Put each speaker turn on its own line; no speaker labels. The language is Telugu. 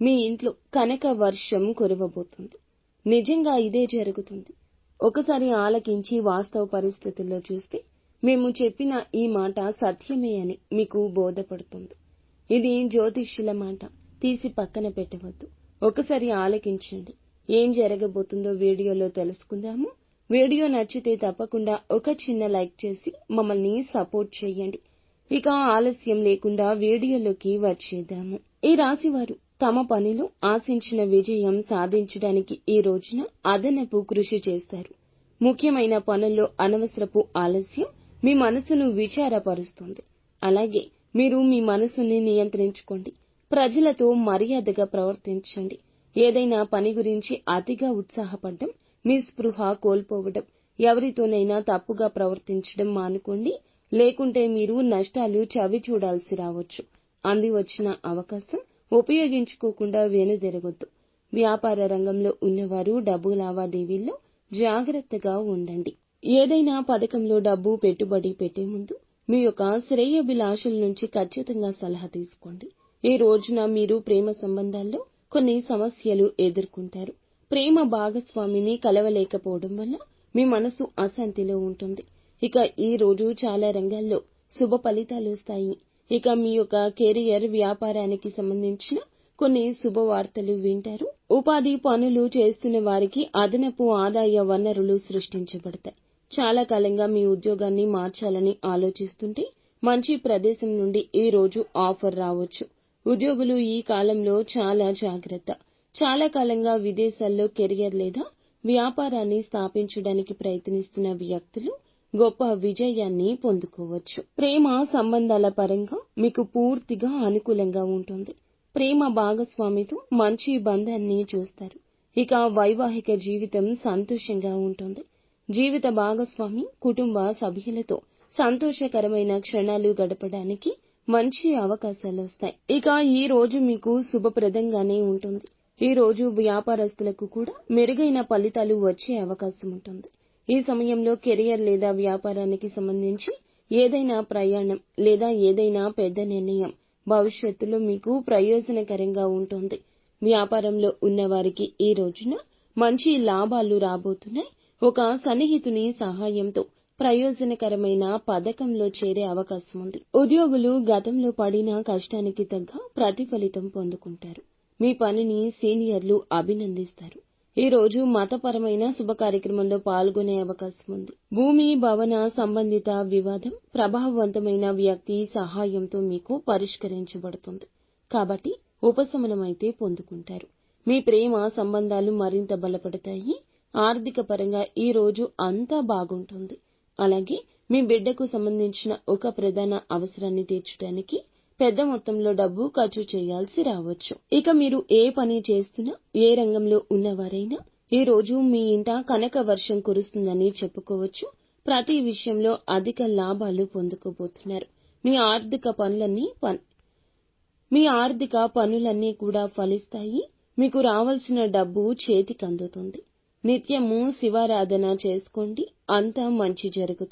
మీ ఇంట్లో కనక వర్షం కురవబోతుంది. నిజంగా ఇదే జరుగుతుంది. ఒకసారి ఆలకించి వాస్తవ పరిస్థితుల్లో చూస్తే మేము చెప్పిన ఈ మాట సత్యమే అని మీకు బోధపడుతుంది. ఇది జ్యోతిష్యుల మాట. తీసి పక్కన పెట్టవద్దు. ఒకసారి ఆలకించండి. ఏం జరగబోతుందో వీడియోలో తెలుసుకుందాము. వీడియో నచ్చితే తప్పకుండా ఒక చిన్న లైక్ చేసి మమ్మల్ని సపోర్ట్ చేయండి. ఇక ఆలస్యం లేకుండా వీడియోలోకి వచ్చేద్దాము. ఈ రాశివారు తమ పనిలో ఆశించిన విజయం సాధించడానికి ఈ రోజున అదనపు కృషి చేస్తారు. ముఖ్యమైన పనుల్లో అనవసరపు ఆలస్యం మీ మనసును విచారపరుస్తుంది. అలాగే మీరు మీ మనసుని నియంత్రించుకోండి. ప్రజలతో మర్యాదగా ప్రవర్తించండి. ఏదైనా పని గురించి అతిగా ఉత్సాహపడడం మీ స్పృహ కోల్పోవడం ఎవరితోనైనా తప్పుగా ప్రవర్తించడం మానుకోండి. లేకుంటే మీరు నష్టాలు చవి చూడాల్సి రావచ్చు. అంది వచ్చిన అవకాశం ఉపయోగించుకోకుండా వెనుదిరగొద్దు వ్యాపార రంగంలో ఉన్నవారు డబ్బు లావాదేవీల్లో జాగ్రత్తగా ఉండండి. ఏదైనా పథకంలో డబ్బు పెట్టుబడి పెట్టే ముందు మీ యొక్క శ్రేయభిలాషుల నుంచి ఖచ్చితంగా సలహా తీసుకోండి. ఈ రోజున మీరు ప్రేమ సంబంధాల్లో కొన్ని సమస్యలు ఎదుర్కొంటారు. ప్రేమ భాగస్వామిని కలవలేకపోవడం వల్ల మీ మనసు అశాంతిలో ఉంటుంది. ఇక ఈ రోజు చాలా రంగాల్లో శుభ ఫలితాలు వస్తాయి. ఇక మీ యొక్క కెరియర్ వ్యాపారానికి సంబంధించిన కొన్ని శుభవార్తలు వింటారు. ఉపాధి పనులు చేస్తున్న వారికి అదనపు ఆదాయ వనరులు సృష్టించబడతాయి. చాలా కాలంగా మీ ఉద్యోగాన్ని మార్చాలని ఆలోచిస్తుంటే మంచి ప్రదేశం నుండి ఈ రోజు ఆఫర్ రావచ్చు. ఉద్యోగులు ఈ కాలంలో చాలా జాగ్రత్త. చాలా కాలంగా విదేశాల్లో కెరియర్ లేదా వ్యాపారాన్ని స్థాపించడానికి ప్రయత్నిస్తున్న వ్యక్తులు గొప్ప విజయాన్ని పొందుకోవచ్చు. ప్రేమ సంబంధాల పరంగా మీకు పూర్తిగా అనుకూలంగా ఉంటుంది. ప్రేమ భాగస్వామితో మంచి బంధాన్ని చూస్తారు. ఇక వైవాహిక జీవితం సంతోషంగా ఉంటుంది. జీవిత భాగస్వామి కుటుంబ సభ్యులతో సంతోషకరమైన క్షణాలు గడపడానికి మంచి అవకాశాలు వస్తాయి. ఇక ఈ రోజు మీకు శుభప్రదంగానే ఉంటుంది. ఈ రోజు వ్యాపారస్తులకు కూడా మెరుగైన ఫలితాలు వచ్చే అవకాశం ఉంటుంది. ఈ సమయంలో కెరియర్ లేదా వ్యాపారానికి సంబంధించి ఏదైనా ప్రయాణం లేదా ఏదైనా పెద్ద నిర్ణయం భవిష్యత్తులో మీకు ప్రయోజనకరంగా ఉంటుంది. వ్యాపారంలో ఉన్నవారికి ఈ రోజున మంచి లాభాలు రాబోతున్నాయి. ఒక సన్నిహితుని సహాయంతో ప్రయోజనకరమైన పథకంలో చేరే అవకాశం ఉంది. ఉద్యోగులు గతంలో పడిన కష్టానికి తగ్గ ప్రతిఫలితం పొందుకుంటారు. మీ పనిని సీనియర్లు అభినందిస్తారు. ఈ రోజు మతపరమైన శుభ కార్యక్రమంలో పాల్గొనే అవకాశం ఉంది. భూమి భవన సంబంధిత వివాదం ప్రభావవంతమైన వ్యక్తి సహాయంతో మీకు పరిష్కరించబడుతుంది. కాబట్టి ఉపశమనమైతే పొందుకుంటారు. మీ ప్రేమ సంబంధాలు మరింత బలపడతాయి. ఆర్థిక పరంగా ఈ రోజు అంతా బాగుంటుంది. అలాగే మీ బిడ్డకు సంబంధించిన ఒక ప్రధాన అవసరాన్ని తీర్చడానికి పెద్ద మొత్తంలో డబ్బు ఖర్చు చేయాల్సి రావచ్చు. ఇక మీరు ఏ పని చేస్తున్నా ఏ రంగంలో ఉన్నవారైనా ఈ రోజు మీ ఇంట కనక వర్షం కురుస్తుందని చెప్పుకోవచ్చు. ప్రతి విషయంలో అధిక లాభాలు పొందుకోబోతున్నారు. మీ ఆర్థిక పనులన్నీ పన్ మీ ఆర్థిక పనులన్నీ కూడా ఫలిస్తాయి. మీకు రావాల్సిన డబ్బు చేతికి అందుతుంది. నిత్యము శివారాధన చేసుకోండి. అంతా మంచి జరుగుతుంది.